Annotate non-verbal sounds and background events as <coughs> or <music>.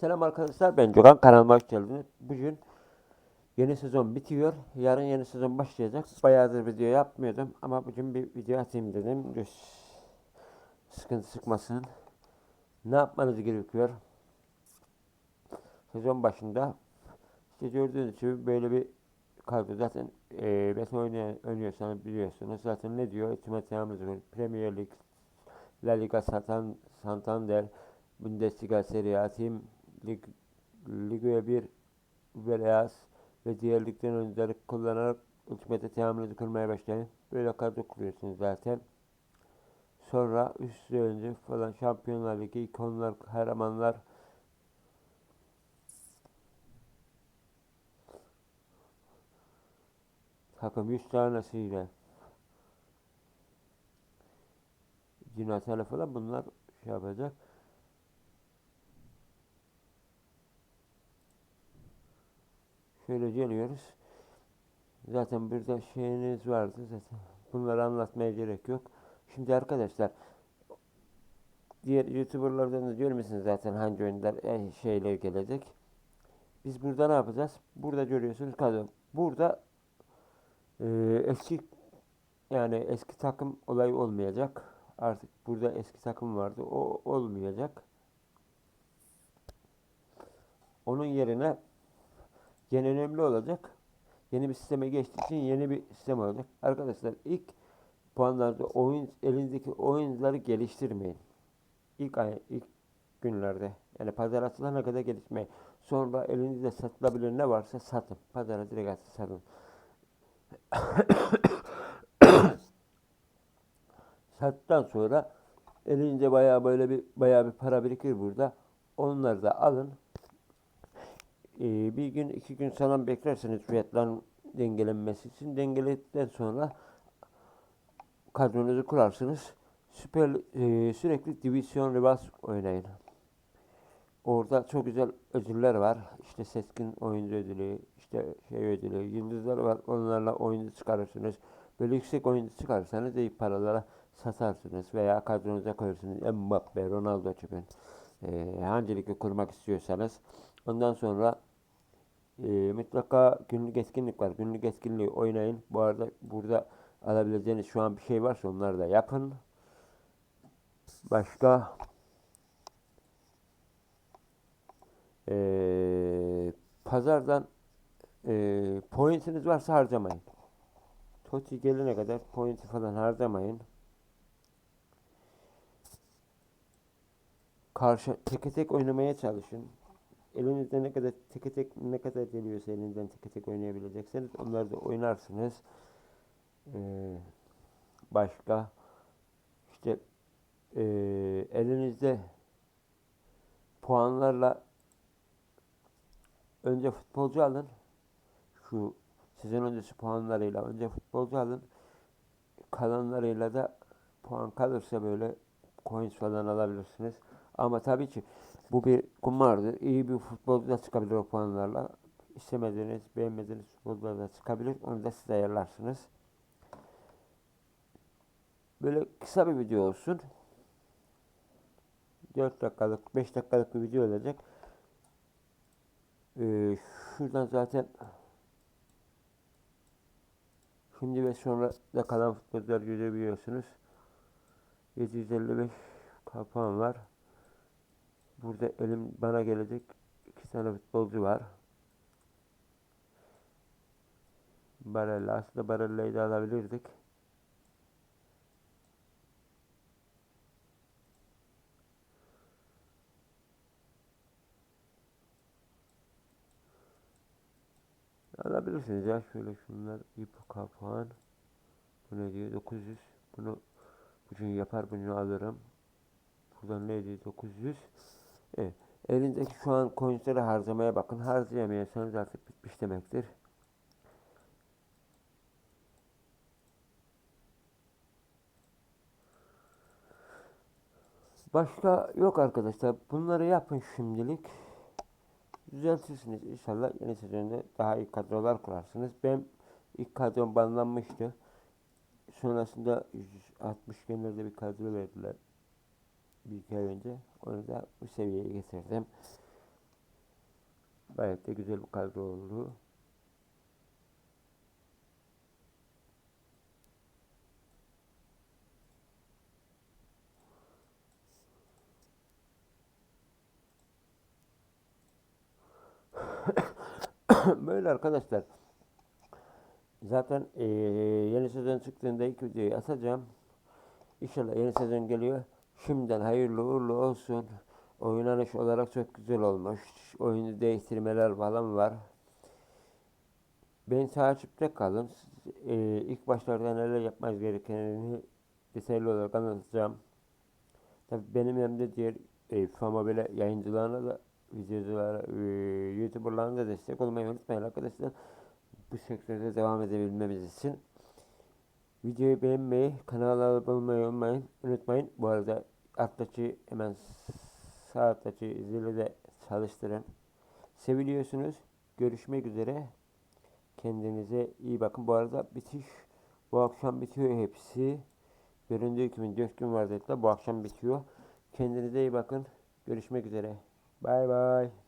Selam arkadaşlar ben Gökhan kanalıma hoş geldiniz. Bugün yeni sezon bitiyor. Yarın yeni sezon başlayacak. Bayağıdır video yapmıyordum ama bugün bir video atayım dedim. Göz sıkıntı çıkmasın. Ne yapmanız gerekiyor? Sezon başında işte gördüğünüz gibi böyle bir kadro zaten e, oynayan, oynuyorsanız biliyorsunuz zaten ne diyor? Ultimate Yalnız Premier Lig, La Liga Santander, Bundesliga Serie A, Team Lig, Liga 1 Velas ve diğer ligden oyuncuları kullanarak Ultimate teamülünüzü kurmaya başlayın. Böyle kadro kuruyorsunuz zaten. Sonra üst önce falan Şampiyonlar Ligi, ikonlar, kahramanlar, takım 100 tanesiyle Cinatele falan bunlar şey yapacak. Şöyle geliyoruz. Zaten burada şeyiniz vardı zaten. Bunları anlatmaya gerek yok. Şimdi arkadaşlar diğer youtuberlardan da görmüşsünüz zaten hangi oyunlar en şeyler gelecek. Biz burada ne yapacağız? Burada görüyorsunuz kadro. Burada e, eski yani eski takım olayı olmayacak. Artık burada eski takım vardı. O olmayacak. Onun yerine yeni önemli olacak. Yeni bir sisteme geçtiği için yeni bir sistem olacak. Arkadaşlar ilk puanlarda oyun elinizdeki oyuncuları geliştirmeyin. İlk ay ilk günlerde yani pazar açılana kadar gelişmeyin. Sonra elinizde satılabilir ne varsa satın. Pazara direkt atın satın. <coughs> Sattıktan sonra elinizde bayağı böyle bir bayağı bir para birikir burada. Onları da alın. Ee, bir gün iki gün falan beklerseniz fiyatların dengelenmesi için dengeledikten sonra kadronuzu kurarsınız. Süper e, sürekli divisyon rivas oynayın. Orada çok güzel ödüller var. İşte seçkin oyuncu ödülü, işte şey ödülü, yıldızlar var. Onlarla oyuncu çıkarırsınız. Böyle yüksek oyuncu çıkarırsanız iyi paralara satarsınız veya kadronuza koyursunuz. Mbappe, Ronaldo gibi. Ee, hangi kurmak istiyorsanız. Ondan sonra e, mutlaka günlük etkinlik var. Günlük etkinliği oynayın. Bu arada burada alabileceğiniz şu an bir şey varsa onları da yapın. Başka e, pazardan e, pointiniz varsa harcamayın. Toti gelene kadar pointi falan harcamayın. Karşı teke tek oynamaya çalışın. Elinizde ne kadar teke tek ne kadar geliyorsa elinizden teke tek oynayabilecekseniz onları da oynarsınız. Ee, başka işte e, elinizde puanlarla önce futbolcu alın. Şu sezon öncesi puanlarıyla önce futbolcu alın. Kalanlarıyla da puan kalırsa böyle coins falan alabilirsiniz. Ama tabii ki bu bir kumardır. İyi bir futbolcu da çıkabilir o puanlarla. İstemediğiniz, beğenmediğiniz futbolcular da çıkabilir. Onu da siz ayarlarsınız. Böyle kısa bir video olsun. 4 dakikalık, 5 dakikalık bir video olacak. Ee, şuradan zaten şimdi ve sonra da kalan futbolcular görebiliyorsunuz. 755 kapağım var. Burada elim bana gelecek iki tane futbolcu var. Barella. Aslında Barella'yı da alabilirdik. Alabilirsiniz ya. Şöyle şunlar ip kapağın. Bu ne diyor? 900. Bunu bugün yapar bunu alırım. Buradan ne diyor? 900. Evet. Elindeki şu an coinsleri harcamaya bakın. Harcayamıyorsanız artık bitmiş demektir. Başka yok arkadaşlar. Bunları yapın şimdilik. Düzeltirsiniz inşallah yeni sezonda daha iyi kadrolar kurarsınız. Ben ilk kadrom banlanmıştı. Sonrasında 160 günlerde bir kadro verdiler. Bir iki ay önce. Onu da bu seviyeye getirdim. Gayet de güzel bir kadro oldu. <coughs> Böyle arkadaşlar. Zaten eee, yeni sezon çıktığında ilk videoyu atacağım. İnşallah yeni sezon geliyor. Şimdiden hayırlı uğurlu olsun. Oynanış olarak çok güzel olmuş. Oyunu değiştirmeler falan var. Beni takipte kalın. Eee, ilk başlarda neler yapmanız gerekenini detaylı olarak anlatacağım. Tabii benim hem de diğer e, Fama yayıncılarına da videoculara, e, YouTuber'larına da destek olmayı unutmayın arkadaşlar. Bu sektörde devam edebilmemiz için. Videoyu beğenmeyi, kanala abone olmayı unutmayın. Bu arada alttaki hemen sağ alttaki zili de çalıştırın. Seviliyorsunuz. Görüşmek üzere. Kendinize iyi bakın. Bu arada bitiş bu akşam bitiyor hepsi. Göründüğü gibi 4 gün var dediler. Bu akşam bitiyor. Kendinize iyi bakın. Görüşmek üzere. Bay bay.